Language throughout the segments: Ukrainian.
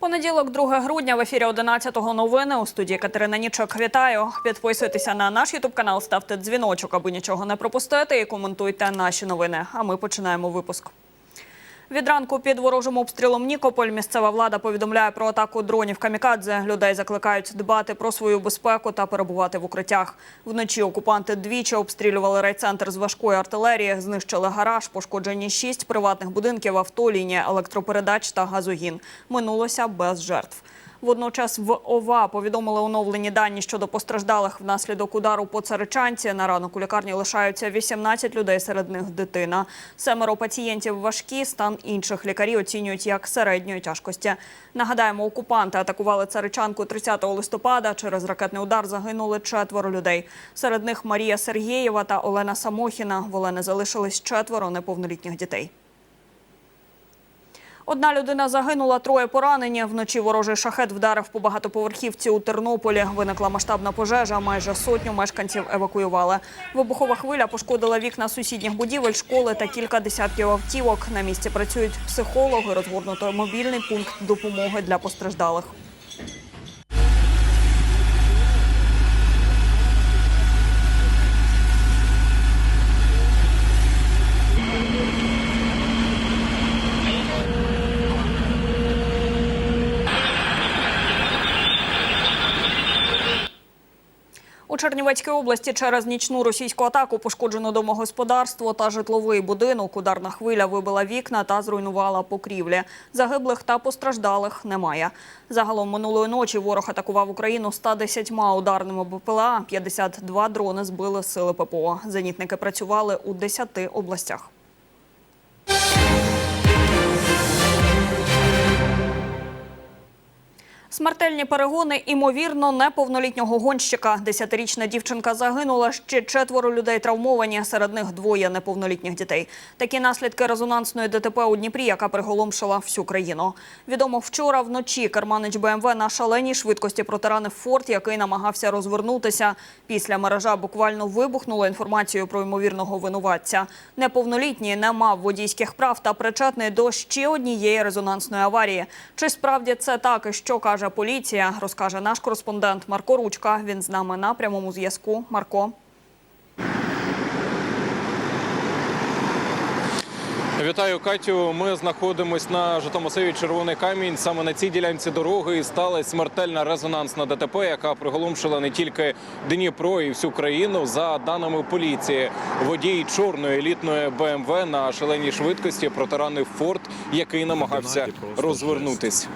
Понеділок, 2 грудня, в ефірі 11-го новини у студії Катерина Нічок. Вітаю. Підписуйтеся на наш ютуб канал, ставте дзвіночок, аби нічого не пропустити, і коментуйте наші новини. А ми починаємо випуск. Від ранку під ворожим обстрілом Нікополь місцева влада повідомляє про атаку дронів камікадзе. Людей закликають дбати про свою безпеку та перебувати в укриттях. Вночі окупанти двічі обстрілювали райцентр з важкої артилерії, знищили гараж, пошкоджені шість приватних будинків, авто, лінія електропередач та газогін. Минулося без жертв. Водночас в ОВА повідомили оновлені дані щодо постраждалих внаслідок удару по царичанці. На ранок у лікарні лишаються 18 людей, серед них дитина. Семеро пацієнтів важкі, стан інших лікарі оцінюють як середньої тяжкості. Нагадаємо, окупанти атакували царичанку 30 листопада. Через ракетний удар загинули четверо людей. Серед них Марія Сергієва та Олена Самохіна. В Олени залишились четверо неповнолітніх дітей. Одна людина загинула, троє поранені. Вночі ворожий шахет вдарив по багатоповерхівці у Тернополі. Виникла масштабна пожежа. Майже сотню мешканців евакуювали. Вибухова хвиля пошкодила вікна сусідніх будівель, школи та кілька десятків автівок. На місці працюють психологи. Розгорнуто мобільний пункт допомоги для постраждалих. Чернівецькій області через нічну російську атаку пошкоджено домогосподарство та житловий будинок. Ударна хвиля вибила вікна та зруйнувала покрівлі. Загиблих та постраждалих немає. Загалом минулої ночі ворог атакував Україну 110 ударними БПЛА. 52 дрони збили сили ППО. Зенітники працювали у 10 областях. Смертельні перегони, імовірно, неповнолітнього гонщика. Десятирічна дівчинка загинула, ще четверо людей травмовані, серед них двоє неповнолітніх дітей. Такі наслідки резонансної ДТП у Дніпрі, яка приголомшила всю країну. Відомо, вчора вночі керманич БМВ на шаленій швидкості протаранив форт, який намагався розвернутися. Після мережа буквально вибухнула інформацією про ймовірного винуватця. Неповнолітній не мав водійських прав та причетний до ще однієї резонансної аварії. Чи справді це так і що каже поліція, розкаже наш кореспондент Марко Ручка. Він з нами на прямому зв'язку. Марко. Вітаю Катю. Ми знаходимось на житомасиві Червоний камінь. Саме на цій ділянці дороги і сталася смертельна резонансна ДТП, яка приголомшила не тільки Дніпро і всю країну. За даними поліції, водій чорної елітної БМВ на шаленій швидкості протаранив форт, який намагався розвернутись.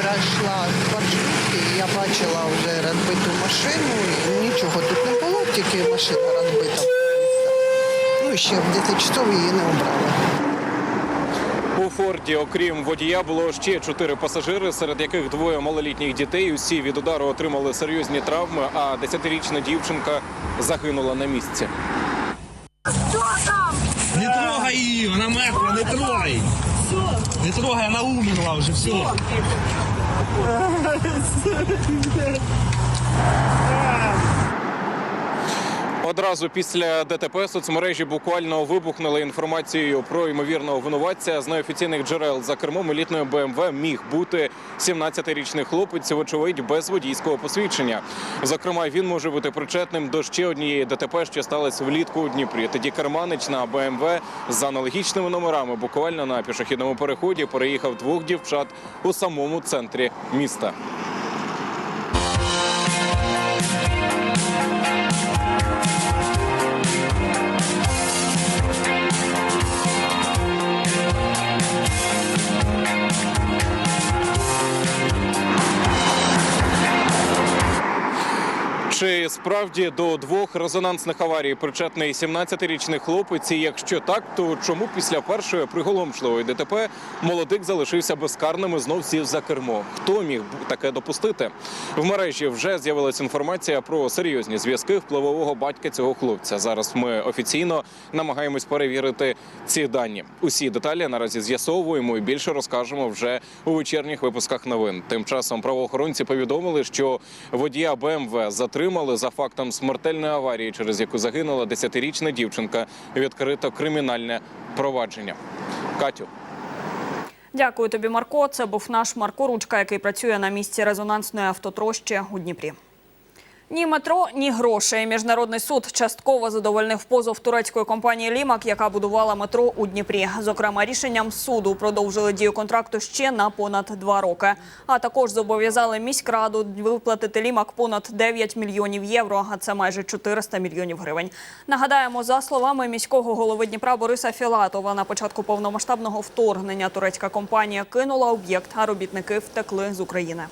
Ввечора йшла з маршрутки, і я бачила вже розбиту машину, і нічого тут не було, тільки машина розбита. Ну, і ще в 10 часов її не обрали. У форті, окрім водія, було ще чотири пасажири, серед яких двоє малолітніх дітей. Усі від удару отримали серйозні травми, а десятирічна дівчинка загинула на місці. Не трогай її, вона мертва, не трогай. Не трогай, вона умерла вже, все. bu. Одразу після ДТП соцмережі буквально вибухнули інформацією про ймовірного винуватця. З неофіційних джерел за кермом елітної БМВ міг бути 17-річний хлопець, вочевидь, без водійського посвідчення. Зокрема, він може бути причетним до ще однієї ДТП, що сталося влітку у Дніпрі. Тоді керманич на БМВ з аналогічними номерами буквально на пішохідному переході переїхав двох дівчат у самому центрі міста. Thank you. Чи справді до двох резонансних аварій причетний 17-річний хлопець? І якщо так, то чому після першої приголомшливої ДТП молодик залишився безкарним і знов сів за кермо? Хто міг таке допустити? В мережі вже з'явилася інформація про серйозні зв'язки впливового батька цього хлопця. Зараз ми офіційно намагаємось перевірити ці дані. Усі деталі наразі з'ясовуємо і більше розкажемо вже у вечірніх випусках новин. Тим часом правоохоронці повідомили, що водія БМВ затримали за фактом смертельної аварії, через яку загинула 10-річна дівчинка. Відкрито кримінальне провадження. Катю. Дякую тобі, Марко. Це був наш Марко Ручка, який працює на місці резонансної автотрощі у Дніпрі. Ні метро, ні грошей. Міжнародний суд частково задовольнив позов турецької компанії Лімак, яка будувала метро у Дніпрі. Зокрема, рішенням суду продовжили дію контракту ще на понад два роки. А також зобов'язали міськраду виплатити Лімак понад 9 мільйонів євро, а це майже 400 мільйонів гривень. Нагадаємо, за словами міського голови Дніпра Бориса Філатова, на початку повномасштабного вторгнення турецька компанія кинула об'єкт, а робітники втекли з України.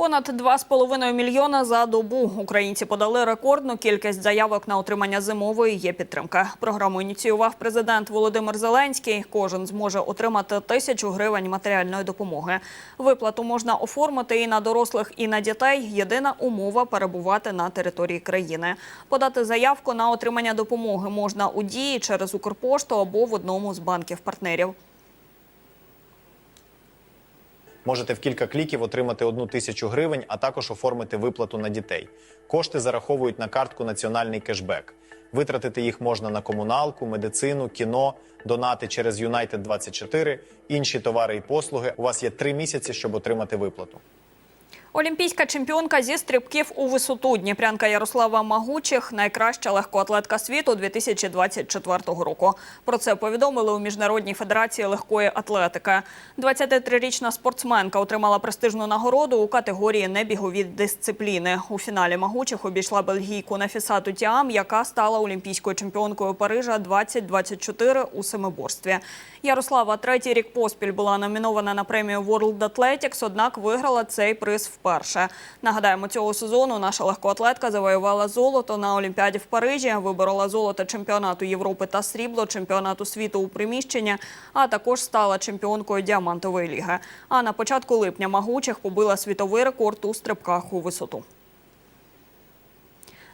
Понад 2,5 мільйона за добу українці подали рекордну кількість заявок на отримання зимової є підтримки. Програму ініціював президент Володимир Зеленський. Кожен зможе отримати тисячу гривень матеріальної допомоги. Виплату можна оформити і на дорослих, і на дітей. Єдина умова перебувати на території країни. Подати заявку на отримання допомоги можна у дії через Укрпошту або в одному з банків партнерів. Можете в кілька кліків отримати одну тисячу гривень, а також оформити виплату на дітей. Кошти зараховують на картку Національний кешбек. Витратити їх можна на комуналку, медицину, кіно, донати через United 24 інші товари і послуги. У вас є три місяці, щоб отримати виплату. Олімпійська чемпіонка зі стрибків у висоту Дніпрянка Ярослава Магучих найкраща легкоатлетка світу 2024 року. Про це повідомили у міжнародній федерації легкої атлетики. 23-річна спортсменка отримала престижну нагороду у категорії небігові дисципліни. У фіналі Магучих обійшла бельгійку Нафісату Тіам, яка стала олімпійською чемпіонкою Парижа 2024 у семиборстві. Ярослава третій рік поспіль була номінована на премію World Athletics, однак виграла цей приз вперше. Нагадаємо, цього сезону наша легкоатлетка завоювала золото на Олімпіаді в Парижі, виборола золото чемпіонату Європи та срібло чемпіонату світу у приміщенні, а також стала чемпіонкою діамантової ліги. А на початку липня Магучих побила світовий рекорд у стрибках у висоту.